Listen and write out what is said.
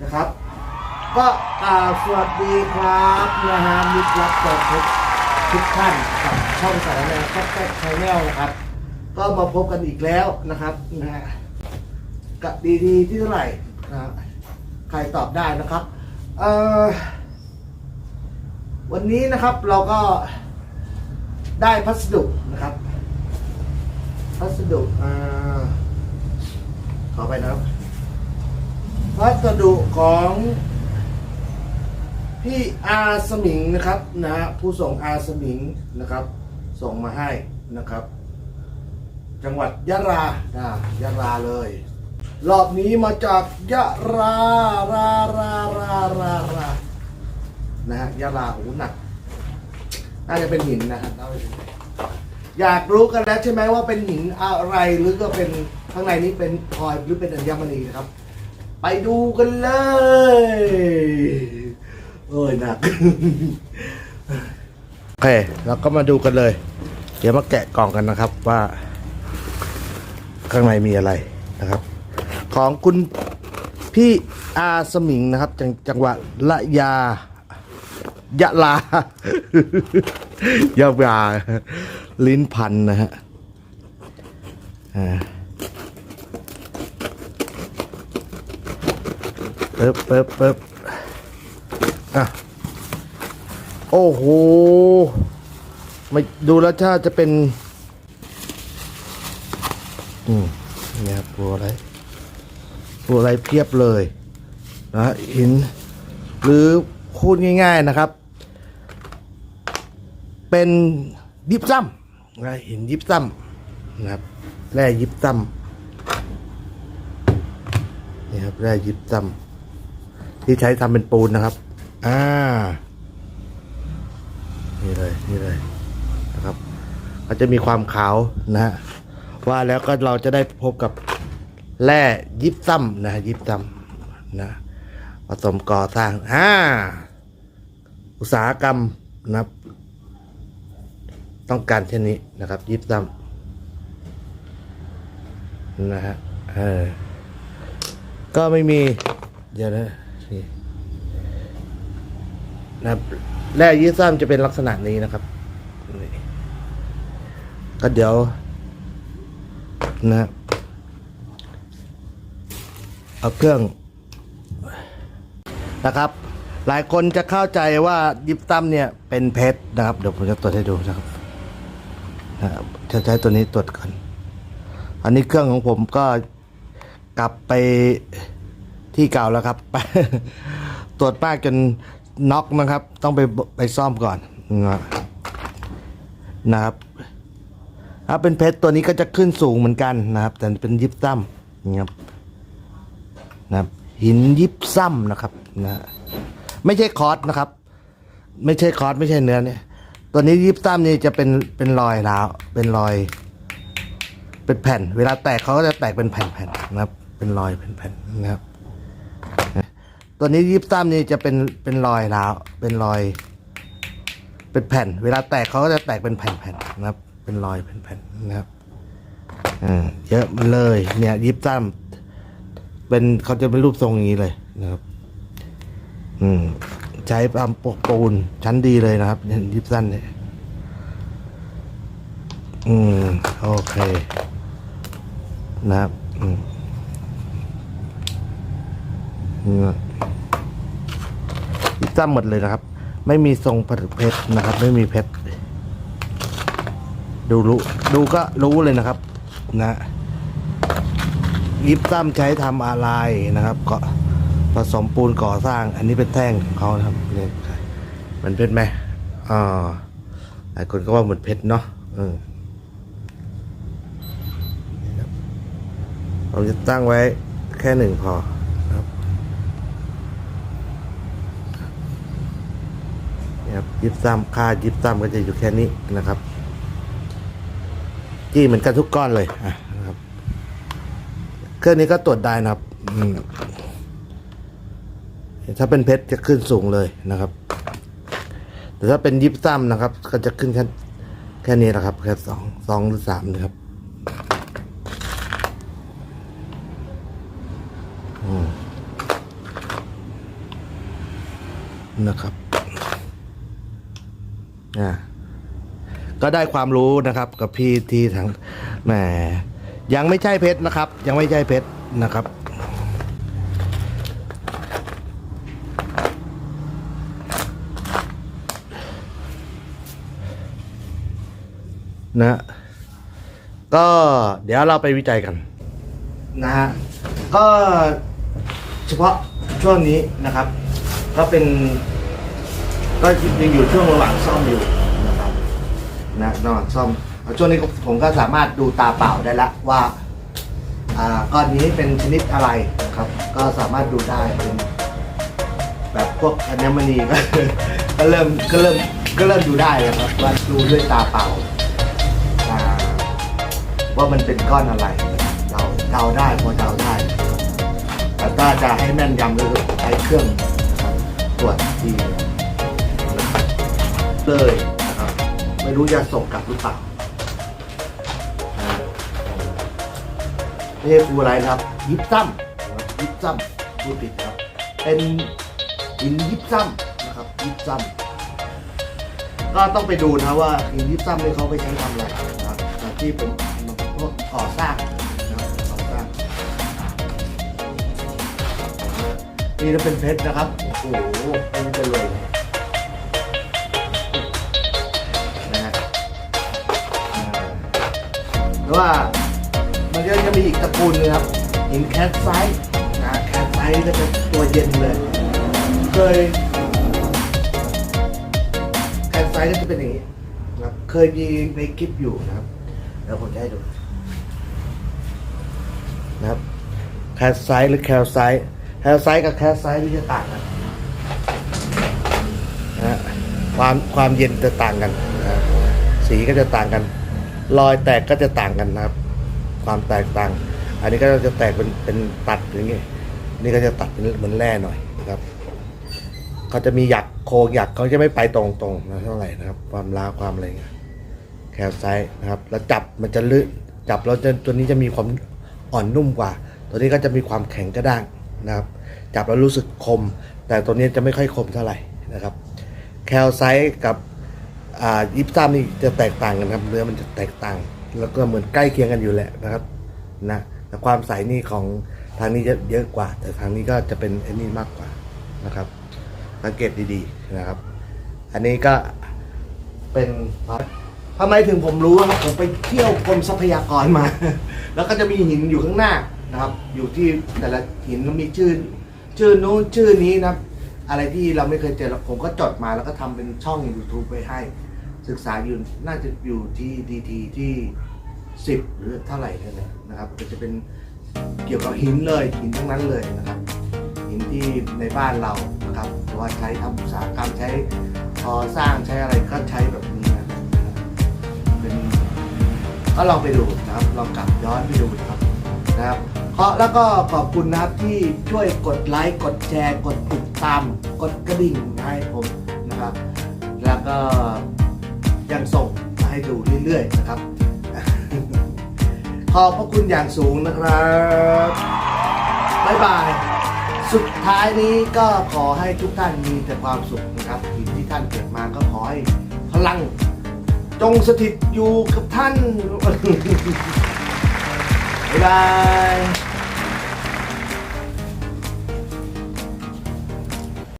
นะครับ ก็กล่าวสวัสดีครับนะฮะมิตรรักต่อทุกทุกท่านกับช่องสารแนวแก๊กแก๊กชแนลนะครับ ก็มาพบกันอีกแล้วนะครับนะฮะกับดีดีที่เท่าไหร่นะครับใครตอบได้นะครับ เอ่อวันนี้นะครับเราก็ได้พัสดุนะครับ พัสดุอ่าขอไปนะครับพัสดุของพี่อาสมิงนะครับนะฮะผู้ส่งอาสมิงนะครับ ส่งมาให้นะครับ จังหวัดยะลาอ่ายะลาเลย รอบนี้มาจากยะลารารารารารานะฮะยะลาโอ้หนักน่าจะเป็นหินนะครับน่าจะเป็น อยากรู้กันแล้วใช่ไหมว่าเป็นหินอะไรหรือก็เป็นข้างในนี้เป็นพลอยหรือเป็นอัญมณีนะครับ ไปดูกันเลยโอ้ยหนักโอเคเราก็มาดูกันเลย เดี๋ยวมาแกะกล่องกันนะครับว่า ข้างในมีอะไรนะครับ ของคุณพี่อาสมิงนะครับจังจังหวัดละยายะลายะลา ลิ้นพันนะฮะอ่าเปิ๊บเปิ๊บเปิ๊บอะโอ้โหไม่ดูแล้วถ้าจะเป็น อืมเนี่ยครับตัวอะไรตัวอะไรเพียบเลยนะหินหรือพูดง่าย ๆนะครับ เป็นยิบซ้ำ นะหินยิบซ้ำนะครับแร่ยิบซ้ำนี่ครับแร่ยิบซ้ำที่ใช้ทำเป็นปูนนะครับ อ่า นี่เลยนี่เลยนะครับก็จะมีความขาวนะฮะว่าแล้วก็เราจะได้พบกับแร่ยิบซ้ำนะยิบซ้ำนะผสมก่อสร้างอ่าอุตสาหกรรมนะครับ ต้องการเช่นนี้นะครับยิบซ้ำนะฮะเออก็ไม่มี เดี๋ยวนะนี่นะครับแร่ยิบซ้ำจะเป็นลักษณะนี้นะครับก็เดี๋ยวนะเอาเครื่องนะครับ หลายคนจะเข้าใจว่ายิปตัมเนี่ยเป็นเพชรนะครับ เดี๋ยวผมจะตรวจให้ดูนะครับ นะครับจะใช้ตัวนี้ตรวจก่อนอันนี้เครื่องของผมก็กลับไปที่เก่าแล้วครับ ตรวจมากจนน็อกนะครับ ต้องไปไปซ่อมก่อนนะครับถ้าเป็นเพชรตัวนี้ก็จะขึ้นสูงเหมือนกันนะครับ แต่เป็นยิบซ้ำนี่ครับนะครับหินยิบซ้ำนะครับนะไม่ใช่คอร์สนะครับ ไม่ใช่คอร์สไม่ใช่เนื้อเนี่ย ตัวนี้ยิบซ้ำนี่จะเป็นเป็นรอยร้าวเป็นรอย เป็นแผ่น เวลาแตกเขาก็จะแตกเป็นแผ่นๆนนะครับ เป็นรอยเป็นแผ่นนะครับ ตัวนี้ยิบซ้ำนี่จะเป็นเป็นรอยร้าวเป็นรอย เป็นแผ่น เวลาแตกเขาก็จะแตกเป็นแผ่นๆนนะครับ เป็นรอยเป็นแผ่นนะครับอ่าเยอะมันเลย เนี่ย ยิบซ้ำเป็นเขาจะเป็นรูปทรงอย่างนี้เลยนะครับ อืม ใช้ทำปกปูนชั้นดีเลยนะครับเนี่ยยิบสั้นเนี่ยอืม โอเค นะครับอืมเนี่ยยิบซ้ำหมดเลยนะครับ ไม่มีทรงผลเพชรนะครับ ไม่มีเพชรดูรู้ดูก็รู้เลยนะครับ นะยิบซ้ำใช้ทำอะไรนะครับ ก็ สมปูนก่อสร้าง อันนี้เป็นแท่งของเขานะครับเนี่ยมันเพชรไหมอ่าหลายคนก็ว่าเหมือนเพชรเนาะเออนี่ครับเราจะตั้งไว้แค่หนึ่งพอครับครับยิบซ้ำค่ายิบซ้ำก็จะอยู่แค่นี้นะครับ จี้เหมือนกันทุกก้อนเลยอะนะครับ เครื่องนี้ก็ตรวจได้นะครับอืม ถ้าเป็นเพชรจะขึ้นสูงเลยนะครับ แต่ถ้าเป็นยิบซ้ำนะครับ ก็จะขึ้นแค่แค่นี้แหละครับแค่สองสองหรือสามนะครับนะครับอ่าก็ได้ความรู้นะครับกับพี่ที่ทางแหมยังไม่ใช่เพชรนะครับ ยังไม่ใช่เพชรนะครับ นะ ก็เดี๋ยวเราไปวิจัยกัน นะฮะ ก็เฉพาะช่วงนี้นะครับ ก็เป็น ก็ยังอยู่ช่วงระหว่างซ่อมอยู่นะครับนะระหว่างซ่อมช่วงนี้ผมก็สามารถดูตาเปล่าได้ละว่าอ่าก้อนนี้เป็นชนิดอะไรครับ ก็สามารถดูได้เป็นแบบพวกอัญมณีก็เริ่มก็เริ่มก็เริ่มดูได้แล้วครับว่าดูด้วยตาเปล่า ว่ามันเป็นก้อนอะไรเราเดาได้พอเดาได้แต่ถ้าจะให้แม่นยำก็คือใช้เครื่องตรวจทีเลยนะครับไม่รู้จะส่งกลับหรือเปล่าอ่าไม่ใช่ฟูอะไรครับยิบซ้ำยิบซ้ำพูดผิดครับ เป็นหินยิบซ้ำนะครับยิบซ้ำก็ต้องไปดูนะว่าหินยิบซ้ำนี่เขาไปใช้ทำอะไรนะครับที่ผม ก่อสร้างนะครับก่อสร้างนี่จะเป็นเพชรนะครับ โอ้โหนี่จะเลยนะฮะแต่ว่ามันก็จะมีอีกตระกูลนึงครับหินแคทไซต์นะแคทไซต์ก็จะตัวเย็นเลย เคยแคทไซต์ก็จะเป็นอย่างนี้นะครับเคยมีในคลิปอยู่นะครับเดี๋ยวผมจะให้ดู นะครับแคลไซต์หรือแคลไซต์แคลไซต์กับแคลไซต์นี่จะต่างกันนะความความเย็นจะต่างกันนะครับสีก็จะต่างกัน รอยแตกก็จะต่างกันนะครับ ความแตกต่าง อันนี้ก็จะแตกเป็นเป็นตัดอย่างงี้นี่ก็จะตัดเป็นเหมือนแร่หน่อยนะครับเขาจะมีหยักโคงหยักเขาจะไม่ไปตรงๆนะเท่าไหร่นะครับ ความล้าความอะไรเงี้ยแคลไซต์นะครับ แล้วจับมันจะลื่นจับแล้วจะตัวนี้จะมีความ อ่อนนุ่มกว่า ตัวนี้ก็จะมีความแข็งกระด้างนะครับ จับแล้วรู้สึกคม แต่ตัวนี้จะไม่ค่อยคมเท่าไหร่นะครับ แคลไซต์กับยิปซัมนี่จะแตกต่างกันครับ เนื้อมันจะแตกต่าง แล้วก็เหมือนใกล้เคียงกันอยู่แหละนะครับนะแต่ความใสนี่ของทางนี้จะเยอะกว่า แต่ทางนี้ก็จะเป็นไอ้นี่มากกว่านะครับ สังเกตดีๆนะครับ อันนี้ก็เป็นท ทำไมถึงผมรู้ครับผมไปเที่ยวกรมทรัพยากรมา แล้วก็จะมีหินอยู่ข้างหน้านะครับ อยู่ที่แต่ละหินมันมีชื่อชื่อนู้นชื่อนี้นะอะไรที่เราไม่เคยเจอผมก็จดมาแล้วก็ทำเป็นช่อง YouTube ไปให้ ศึกษาอยู่น่าจะอยู่ที่ดีทีที่สิบหรือเท่าไหร่เนี่ยนะครับก็จะเป็นเกี่ยวกับหินเลยหินทั้งนั้นเลยนะครับหินที่ในบ้านเรานะครับว่าใช้ทำอุตสาหกรรมใช้ก่อสร้างใช้อะไรก็ใช้แบบ เป็นก็ลองไปดูนะครับลองกลับย้อนไปดูนะครับนะครับเพราะแล้วก็ขอบคุณนะครับที่ช่วยกดไลค์กดแชร์ กดติดตาม กดกระดิ่งให้ผมนะครับ แล้วก็ยังส่งมาให้ดูเรื่อยๆนะครับ ขอบพระคุณอย่างสูงนะครับบ๊ายบายสุดท้ายนี้ก็ขอให้ทุกท่านมีแต่ความสุขนะครับสิ่งที่ท่านเกิดมาก็ขอให้พลัง จงสถิตอยู่กับท่าน บ๊ายบาย